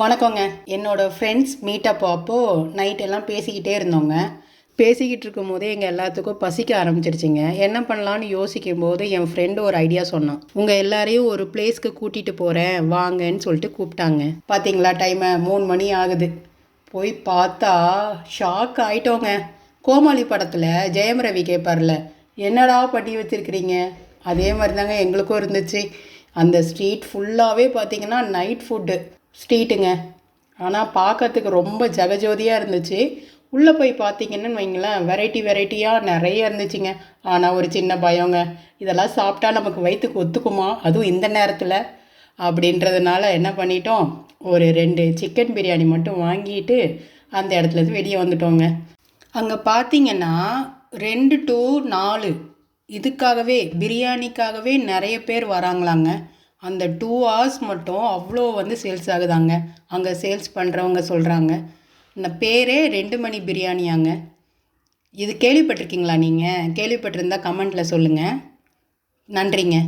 வணக்கங்க. என்னோட friends meetup அப்போது நைட் எல்லாம் பேசிக்கிட்டே இருந்தோங்க. பேசிக்கிட்டு இருக்கும் போதே எங்கள் எல்லாத்துக்கும் பசிக்க ஆரம்பிச்சிருச்சுங்க. என்ன பண்ணலான்னு யோசிக்கும் போது என் ஃப்ரெண்டு ஒரு ஐடியா சொன்னான். உங்கள் எல்லாரையும் ஒரு பிளேஸ்க்கு கூட்டிகிட்டு போகிறேன் வாங்கன்னு சொல்லிட்டு கூப்பிட்டாங்க. பார்த்தீங்களா டைமை மூணு மணி ஆகுது. போய் பார்த்தா ஷாக் ஆயிட்டோங்க. கோமாளி படத்தில் ஜெயம் ரவி கேட்பார்ல என்னடா பண்ணி வச்சிருக்கிறீங்க? அதே மாதிரி தாங்க எங்களுக்கும் இருந்துச்சு. அந்த ஸ்ட்ரீட் ஃபுல்லாகவே பார்த்தீங்கன்னா நைட் ஃபுட்டு ஸ்ட்ரீட்டுங்க. ஆனால் பார்க்கறதுக்கு ரொம்ப ஜகஜோதியாக இருந்துச்சு. உள்ளே போய் பார்த்தீங்கன்னு வைங்களேன் வெரைட்டி வெரைட்டியாக நிறைய இருந்துச்சுங்க. ஆனால் ஒரு சின்ன பயங்க. இதெல்லாம் சாப்பிட்டா நமக்கு வயிற்றுக்கு ஒத்துக்குமா? அதுவும் இந்த நேரத்தில். அப்படின்றதுனால என்ன பண்ணிட்டோம்? ஒரு ரெண்டு சிக்கன் பிரியாணி மட்டும் வாங்கிட்டு அந்த இடத்துலேருந்து வெளியே வந்துட்டோங்க. அங்கே பார்த்தீங்கன்னா ரெண்டு டு நாலு. இதுக்காகவே பிரியாணிக்காகவே நிறைய பேர் வராங்களாங்க. அந்த டூ ஹவர்ஸ் மட்டும் அவ்வளோ வந்து சேல்ஸ் ஆகுதாங்க. அங்கே சேல்ஸ் பண்ணுறவங்க சொல்கிறாங்க இந்த பேரே ரெண்டு மணி பிரியாணியாங்க. இது கேள்விப்பட்டிருக்கீங்களா நீங்கள் கேள்விப்பட்டிருந்தா கமெண்ட்டில் சொல்லுங்கள் நன்றிங்க.